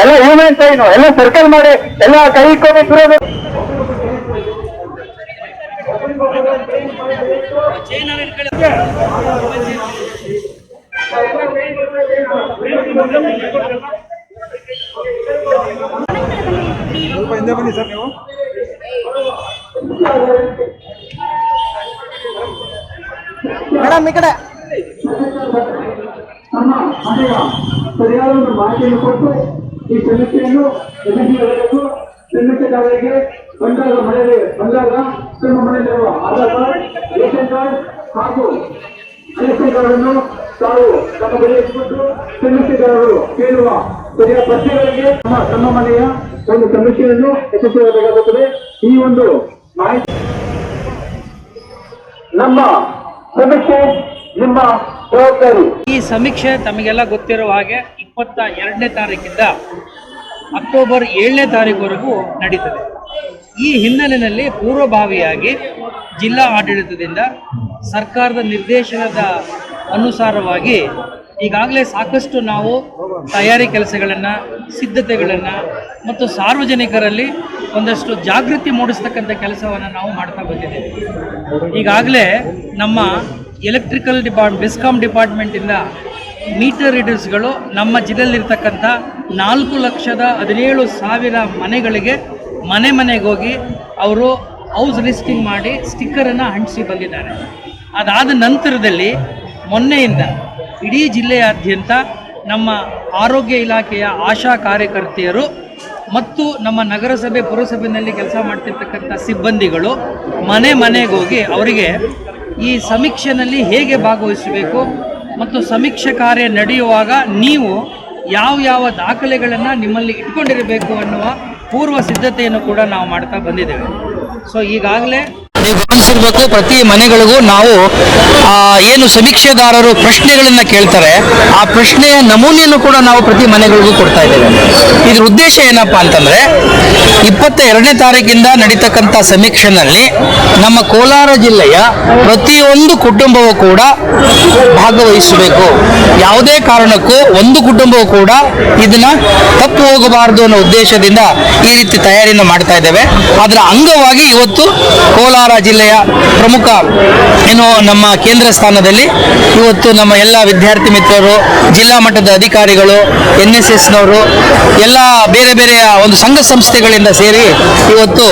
ಎಲ್ಲ human sign ಎಲ್ಲ circle ಮಾಡಿ ಎಲ್ಲ ಕೈ ಕೊನೆ ಸುರೋದು ಸ್ವಲ್ಪ ಹಿಂದೆ ಬನ್ನಿ ಸರ್ ನೀವು ಮೇಡಮ್ ಈ ಕಡೆ ಸರಿಯಾದ ಒಂದು ಮಾಹಿತಿಯನ್ನು ಕೊಟ್ಟು ಈ ಸಮಸ್ಯೆಯನ್ನು ಎದುರಿಸಬೇಕು ಸಮಸ್ಯೆದಾರರಿಗೆ ಬಂದಾಗ ಮನೆಯಲ್ಲಿ ಬಂದಾಗ ತಮ್ಮ ಮನೆಯಲ್ಲಿರುವ ಆಧಾರ್ ಕಾರ್ಡ್ ರೇಷನ್ ಕಾರ್ಡ್ ಹಾಗೂ ರೇಷನ್ ಕಾರ್ಡ್ ಅನ್ನು ತಾವು ತಮ್ಮ ಬಳಿ ಇಟ್ಬಿಟ್ಟು ಕೇಳುವ ಸರಿಯಾದ ಪ್ರಶ್ನೆಗಳಿಗೆ ನಮ್ಮ ತಮ್ಮ ಮನೆಯ ಒಂದು ಸಮಸ್ಯೆಯನ್ನು ಯಶಸ್ವಿಯಾಗಬೇಕಾಗುತ್ತದೆ ಈ ಒಂದು ಮಾಹಿತಿ ನಮ್ಮ ಸಮೀಕ್ಷೆ, ನಿಮ್ಮ ಜವಾಬ್ದಾರಿ. ಈ ಸಮೀಕ್ಷೆ ತಮಗೆಲ್ಲ ಗೊತ್ತಿರುವ ಹಾಗೆ ಇಪ್ಪತ್ತ ಎರಡನೇ ತಾರೀಕಿಂದ ಅಕ್ಟೋಬರ್ ಏಳನೇ ತಾರೀಕುವರೆಗೂ ನಡೀತದೆ. ಈ ಹಿನ್ನೆಲೆಯಲ್ಲಿ ಪೂರ್ವಭಾವಿಯಾಗಿ ಜಿಲ್ಲಾ ಆಡಳಿತದಿಂದ ಸರ್ಕಾರದ ನಿರ್ದೇಶನದ ಅನುಸಾರವಾಗಿ ಈಗಾಗಲೇ ಸಾಕಷ್ಟು ನಾವು ತಯಾರಿ ಕೆಲಸಗಳನ್ನು, ಸಿದ್ಧತೆಗಳನ್ನು ಮತ್ತು ಸಾರ್ವಜನಿಕರಲ್ಲಿ ಒಂದಷ್ಟು ಜಾಗೃತಿ ಮೂಡಿಸ್ತಕ್ಕಂಥ ಕೆಲಸವನ್ನು ನಾವು ಮಾಡ್ತಾ ಬಂದಿದ್ದೇವೆ. ಈಗಾಗಲೇ ನಮ್ಮ ಎಲೆಕ್ಟ್ರಿಕಲ್ ಡಿಪಾರ್ಟ್ ಡಿಸ್ಕಾಮ್ ಡಿಪಾರ್ಟ್ಮೆಂಟಿಂದ ಮೀಟರ್ ರೀಡರ್ಸ್ಗಳು ನಮ್ಮ ಜಿಲ್ಲೆಯಲ್ಲಿರ್ತಕ್ಕಂಥ ನಾಲ್ಕು ಲಕ್ಷದ ಹದಿನೇಳು ಸಾವಿರ ಮನೆಗಳಿಗೆ ಮನೆ ಮನೆಗೆ ಹೋಗಿ ಅವರು ಹೌಸ್ ಲಿಸ್ಟಿಂಗ್ ಮಾಡಿ ಸ್ಟಿಕ್ಕರನ್ನು ಅಂಟಿಸಿ ಬಂದಿದ್ದಾರೆ. ಅದಾದ ನಂತರದಲ್ಲಿ ಮೊನ್ನೆಯಿಂದ ಇಡೀ ಜಿಲ್ಲೆಯಾದ್ಯಂತ ನಮ್ಮ ಆರೋಗ್ಯ ಇಲಾಖೆಯ ಆಶಾ ಕಾರ್ಯಕರ್ತೆಯರು ಮತ್ತು ನಮ್ಮ ನಗರಸಭೆ, ಪುರಸಭೆಯಲ್ಲಿ ಕೆಲಸ ಮಾಡ್ತಿರ್ತಕ್ಕಂಥ ಸಿಬ್ಬಂದಿಗಳು ಮನೆ ಮನೆಗೋಗಿ ಅವರಿಗೆ ಈ ಸಮೀಕ್ಷೆನಲ್ಲಿ ಹೇಗೆ ಭಾಗವಹಿಸಬೇಕು ಮತ್ತು ಸಮೀಕ್ಷೆ ಕಾರ್ಯ ನಡೆಯುವಾಗ ನೀವು ಯಾವ ಯಾವ ದಾಖಲೆಗಳನ್ನು ನಿಮ್ಮಲ್ಲಿ ಇಟ್ಕೊಂಡಿರಬೇಕು ಅನ್ನುವ ಪೂರ್ವ ಸಿದ್ಧತೆಯನ್ನು ಕೂಡ ನಾವು ಮಾಡ್ತಾ ಬಂದಿದ್ದೇವೆ. ಸೊ ಈಗಾಗಲೇ ನೀವು ಗಮನಿಸಿರ್ಬೇಕು, ಪ್ರತಿ ಮನೆಗಳಿಗೂ ನಾವು ಏನು ಸಮೀಕ್ಷೆಗಾರರು ಪ್ರಶ್ನೆಗಳನ್ನ ಕೇಳ್ತಾರೆ, ಆ ಪ್ರಶ್ನೆಯ ನಮೂನೆಯನ್ನು ಕೂಡ ನಾವು ಪ್ರತಿ ಮನೆಗಳಿಗೂ ಕೊಡ್ತಾ ಇದ್ದೇವೆ. ಇದ್ರ ಉದ್ದೇಶ ಏನಪ್ಪಾ ಅಂತಂದ್ರೆ ಇಪ್ಪತ್ತ ಎರಡನೇ ತಾರೀಕಿಂದ ನಡೀತಕ್ಕಂಥ ಸಮೀಕ್ಷೆನಲ್ಲಿ ನಮ್ಮ ಕೋಲಾರ ಜಿಲ್ಲೆಯ ಪ್ರತಿಯೊಂದು ಕುಟುಂಬವೂ ಕೂಡ ಭಾಗವಹಿಸಬೇಕು. ಯಾವುದೇ ಕಾರಣಕ್ಕೂ ಒಂದು ಕುಟುಂಬವೂ ಕೂಡ ಇದನ್ನ ತಪ್ಪು ಹೋಗಬಾರದು ಅನ್ನೋ ಉದ್ದೇಶದಿಂದ ಈ ರೀತಿ ತಯಾರಿಯನ್ನು ಮಾಡ್ತಾ ಇದ್ದೇವೆ. ಅದರ ಅಂಗವಾಗಿ ಇವತ್ತು ಕೋಲಾರ ಜಿಲ್ಲೆಯ ಪ್ರಮುಖ ಏನು ನಮ್ಮ ಕೇಂದ್ರ ಸ್ಥಾನದಲ್ಲಿ ಇವತ್ತು ನಮ್ಮ ಎಲ್ಲ ವಿದ್ಯಾರ್ಥಿ ಮಿತ್ರರು, ಜಿಲ್ಲಾ ಮಟ್ಟದ ಅಧಿಕಾರಿಗಳು, ಎನ್ ಎಸ್ ಎಸ್ನವರು, ಎಲ್ಲ ಬೇರೆ ಬೇರೆ ಒಂದು ಸಂಘ ಸಂಸ್ಥೆಗಳಿಂದ ಸೇರಿ ಇವತ್ತು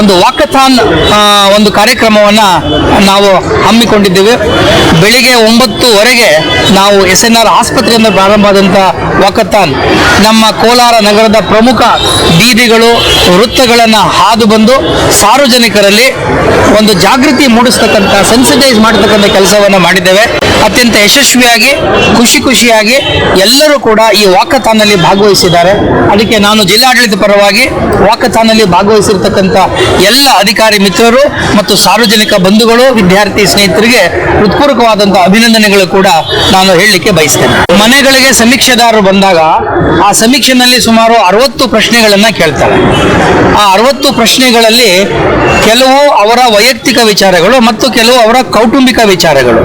ಒಂದು ವಾಕಥಾನ್ ಒಂದು ಕಾರ್ಯಕ್ರಮವನ್ನು ನಾವು ಹಮ್ಮಿಕೊಂಡಿದ್ದೇವೆ. ಬೆಳಿಗ್ಗೆ ಒಂಬತ್ತುವರೆಗೆ ನಾವು ಎಸ್ ಎನ್ ಆರ್ ಆಸ್ಪತ್ರೆಯಿಂದ ಪ್ರಾರಂಭ ಆದಂಥ ವಾಕಥಾನ್. ನಮ್ಮ ಕೋಲಾರ ನಗರದ ಪ್ರಮುಖ ಬೀದಿಗಳು ವೃತ್ತಗಳನ್ನು ಹಾದು ಬಂದು ಸಾರ್ವಜನಿಕರಲ್ಲಿ ಒಂದು ಜಾಗೃತಿ ಮೂಡಿಸ್ತಕ್ಕಂಥ ಸೆನ್ಸಿಟೈಸ್ ಮಾಡತಕ್ಕಂಥ ಕೆಲಸವನ್ನು ಮಾಡಿದ್ದೇವೆ. ಅತ್ಯಂತ ಯಶಸ್ವಿಯಾಗಿ, ಖುಷಿ ಖುಷಿಯಾಗಿ ಎಲ್ಲರೂ ಕೂಡ ಈ ವಾಕಥಾನಲ್ಲಿ ಭಾಗವಹಿಸಿದ್ದಾರೆ. ಅದಕ್ಕೆ ನಾನು ಜಿಲ್ಲಾಡಳಿತ ಪರವಾಗಿ ವಾಕಥಾನಲ್ಲಿ ಭಾಗವಹಿಸಿರ್ತಕ್ಕಂಥ ಎಲ್ಲ ಅಧಿಕಾರಿ ಮಿತ್ರರು ಮತ್ತು ಸಾರ್ವಜನಿಕ ಬಂಧುಗಳು, ವಿದ್ಯಾರ್ಥಿ ಸ್ನೇಹಿತರಿಗೆ ಹೃತ್ಪೂರ್ವಕವಾದಂಥ ಅಭಿನಂದನೆಗಳು ಕೂಡ ನಾನು ಹೇಳಲಿಕ್ಕೆ ಬಯಸ್ತೇನೆ. ಮನೆಗಳಿಗೆ ಸಮೀಕ್ಷೆದಾರರು ಬಂದಾಗ ಆ ಸಮೀಕ್ಷೆನಲ್ಲಿ ಸುಮಾರು ಅರವತ್ತು ಪ್ರಶ್ನೆಗಳನ್ನ ಕೇಳ್ತಾರೆ. ಆ ಅರವತ್ತು ಪ್ರಶ್ನೆಗಳಲ್ಲಿ ಕೆಲವು ಅವರ ವೈಯಕ್ತಿಕ ವಿಚಾರಗಳು ಮತ್ತು ಕೆಲವು ಅವರ ಕೌಟುಂಬಿಕ ವಿಚಾರಗಳು.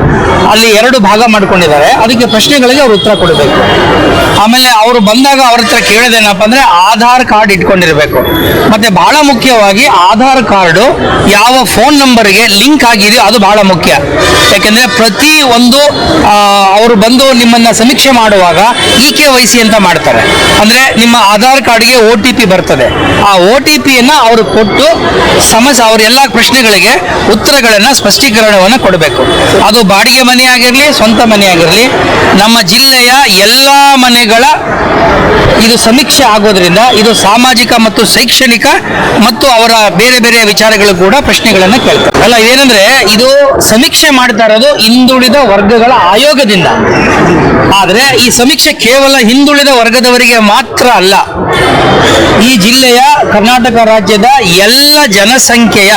ಅಲ್ಲಿ ಎರಡು ಭಾಗ ಮಾಡ್ಕೊಂಡಿದ್ದಾರೆ. ಅದಕ್ಕೆ ಪ್ರಶ್ನೆಗಳಿಗೆ ಅವ್ರು ಉತ್ತರ ಕೊಡಬೇಕು. ಆಮೇಲೆ ಅವರು ಬಂದಾಗ ಅವ್ರ ಹತ್ರ ಕೇಳೋದೇನಪ್ಪ ಅಂದ್ರೆ ಆಧಾರ್ ಕಾರ್ಡ್ ಇಟ್ಕೊಂಡಿರ್ಬೇಕು. ಮತ್ತೆ ಬಹಳ ಮುಖ್ಯವಾಗಿ ಆಧಾರ್ ಕಾರ್ಡು ಯಾವ ಫೋನ್ ನಂಬರ್ಗೆ ಲಿಂಕ್ ಆಗಿದೆಯೋ ಅದು ಬಹಳ ಮುಖ್ಯ. ಯಾಕೆಂದ್ರೆ ಪ್ರತಿ ಒಂದು ಅವರು ಬಂದು ನಿಮ್ಮನ್ನ ಸಮೀಕ್ಷೆ ಮಾಡುವಾಗ ಇ ಕೆ ವೈ ಸಿ ಅಂತ ಮಾಡ್ತಾರೆ. ಅಂದ್ರೆ ನಿಮ್ಮ ಆಧಾರ್ ಕಾರ್ಡ್ಗೆ ಓ ಟಿ ಪಿ ಬರ್ತದೆ. ಆ ಓ ಟಿ ಪಿಯನ್ನ ಅವರು ಕೊಟ್ಟು ಸಮಸ್ಯೆ ಅವ್ರ ಎಲ್ಲಾ ಪ್ರಶ್ನೆಗಳಿಗೆ ಉತ್ತರಗಳನ್ನ, ಸ್ಪಷ್ಟೀಕರಣವನ್ನು ಕೊಡಬೇಕು. ಅದು ಬಾಡಿಗೆ ಮನೆ ಆಗಿರ್ಲಿ ಆಗಿರಲಿ ಸ್ವಂತ ಮನೆ ಆಗಿರಲಿ, ನಮ್ಮ ಜಿಲ್ಲೆಯ ಎಲ್ಲ ಮನೆಗಳ ಇದು ಸಮೀಕ್ಷೆ ಆಗೋದ್ರಿಂದ ಇದು ಸಾಮಾಜಿಕ ಮತ್ತು ಶೈಕ್ಷಣಿಕ ಮತ್ತು ಅವರ ಬೇರೆ ಬೇರೆ ವಿಚಾರಗಳು ಕೂಡ ಪ್ರಶ್ನೆಗಳನ್ನ ಕೇಳ್ತಾರೆ ಅಲ್ಲ ಏನಂದ್ರೆ ಇದು ಸಮೀಕ್ಷೆ ಮಾಡ್ತಾ ಇರೋದು ಹಿಂದುಳಿದ ವರ್ಗಗಳ ಆಯೋಗದಿಂದ. ಆದ್ರೆ ಈ ಸಮೀಕ್ಷೆ ಕೇವಲ ಹಿಂದುಳಿದ ವರ್ಗದವರಿಗೆ ಮಾತ್ರ ಅಲ್ಲ, ಈ ಜಿಲ್ಲೆಯ ಕರ್ನಾಟಕ ರಾಜ್ಯದ ಎಲ್ಲ ಜನಸಂಖ್ಯೆಯ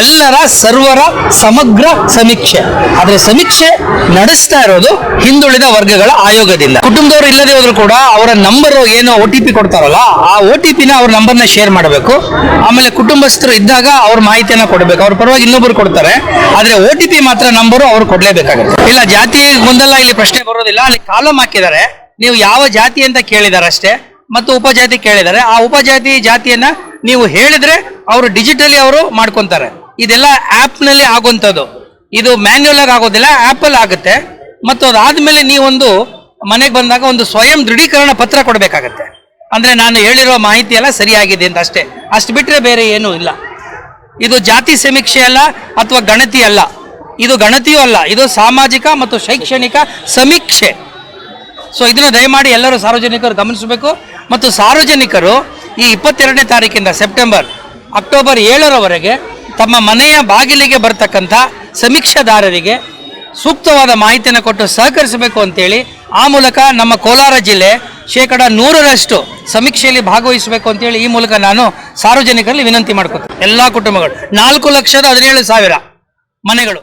ಎಲ್ಲರ ಸರ್ವರ ಸಮಗ್ರ ಸಮೀಕ್ಷೆ. ಆದ್ರೆ ಸಮೀಕ್ಷೆ ನಡೆಸ್ತಾ ಇರೋದು ಹಿಂದುಳಿದ ವರ್ಗಗಳ ಆಯೋಗದಿಂದ. ಕುಟುಂಬದವರು ಇಲ್ಲದೆ ಹೋದ್ರು ಕೂಡ ಅವರ ನಂಬರ್ ಏನು ಒ ಟಿ ಪಿ ಕೊಡ್ತಾರಲ್ಲ, ಆ ಒ ಟಿ ಪಿನ ಅವ್ರ ನಂಬರ್ನ ಶೇರ್ ಮಾಡಬೇಕು. ಆಮೇಲೆ ಕುಟುಂಬಸ್ಥರು ಇದ್ದಾಗ ಅವ್ರ ಮಾಹಿತಿಯನ್ನ ಕೊಡಬೇಕು. ಅವ್ರ ಪರವಾಗಿ ಇನ್ನೊಬ್ರು ಕೊಡ್ತಾರೆ. ಆದ್ರೆ ಒ ಟಿ ಪಿ ಮಾತ್ರ ನಂಬರು ಅವ್ರು ಕೊಡ್ಲೇಬೇಕಾಗುತ್ತೆ. ಇಲ್ಲ, ಜಾತಿ ಮುಂದೆಲ್ಲ ಇಲ್ಲಿ ಪ್ರಶ್ನೆ ಬರೋದಿಲ್ಲ. ಅಲ್ಲಿ ಕಾಲಮ್ ಹಾಕಿದ್ದಾರೆ. ನೀವು ಯಾವ ಜಾತಿ ಅಂತ ಕೇಳಿದಾರೆ ಅಷ್ಟೇ. ಮತ್ತು ಉಪಜಾತಿ ಕೇಳಿದ್ದಾರೆ. ಆ ಉಪಜಾತಿ ಜಾತಿಯನ್ನ ನೀವು ಹೇಳಿದ್ರೆ ಅವರು ಡಿಜಿಟಲಿ ಅವರು ಮಾಡ್ಕೊಂತಾರೆ. ಇದೆಲ್ಲ ಆಪ್ನಲ್ಲಿ ಆಗುವಂಥದ್ದು. ಇದು ಮ್ಯಾನ್ಯುಯಲ್ ಆಗಿ ಆಗೋದಿಲ್ಲ ಅಲ್ಲಿ ಆಗುತ್ತೆ. ಮತ್ತು ಅದಾದ್ಮೇಲೆ ನೀವೊಂದು ಮನೆಗೆ ಬಂದಾಗ ಒಂದು ಸ್ವಯಂ ದೃಢೀಕರಣ ಪತ್ರ ಕೊಡಬೇಕಾಗತ್ತೆ. ಅಂದ್ರೆ ನಾನು ಹೇಳಿರೋ ಮಾಹಿತಿ ಎಲ್ಲ ಸರಿಯಾಗಿದೆ ಅಂತ ಅಷ್ಟೇ. ಅಷ್ಟು ಬಿಟ್ಟರೆ ಬೇರೆ ಏನೂ ಇಲ್ಲ. ಇದು ಜಾತಿ ಸಮೀಕ್ಷೆ ಅಲ್ಲ ಅಥವಾ ಗಣತಿ ಅಲ್ಲ. ಇದು ಗಣತಿಯೂ ಅಲ್ಲ. ಇದು ಸಾಮಾಜಿಕ ಮತ್ತು ಶೈಕ್ಷಣಿಕ ಸಮೀಕ್ಷೆ. ಸೊ ಇದನ್ನು ದಯಮಾಡಿ ಎಲ್ಲರೂ ಸಾರ್ವಜನಿಕರು ಗಮನಿಸಬೇಕು. ಮತ್ತು ಸಾರ್ವಜನಿಕರು ಈ ಇಪ್ಪತ್ತೆರಡನೇ ತಾರೀಕಿಂದ ಸೆಪ್ಟೆಂಬರ್ ಅಕ್ಟೋಬರ್ ಏಳರವರೆಗೆ ತಮ್ಮ ಮನೆಯ ಬಾಗಿಲಿಗೆ ಬರ್ತಕ್ಕಂಥ ಸಮೀಕ್ಷಾದಾರರಿಗೆ ಸೂಕ್ತವಾದ ಮಾಹಿತಿಯನ್ನು ಕೊಟ್ಟು ಸಹಕರಿಸಬೇಕು ಅಂತೇಳಿ ಆ ಮೂಲಕ ನಮ್ಮ ಕೋಲಾರ ಜಿಲ್ಲೆ ಶೇಕಡ ನೂರರಷ್ಟು ಸಮೀಕ್ಷೆಯಲ್ಲಿ ಭಾಗವಹಿಸಬೇಕು ಅಂತೇಳಿ ಈ ಮೂಲಕ ನಾನು ಸಾರ್ವಜನಿಕರಲ್ಲಿ ವಿನಂತಿ ಮಾಡ್ಕೊತೀನಿ. ಎಲ್ಲ ಕುಟುಂಬಗಳು ನಾಲ್ಕು ಲಕ್ಷದ ಹದಿನೇಳು ಸಾವಿರ ಮನೆಗಳು.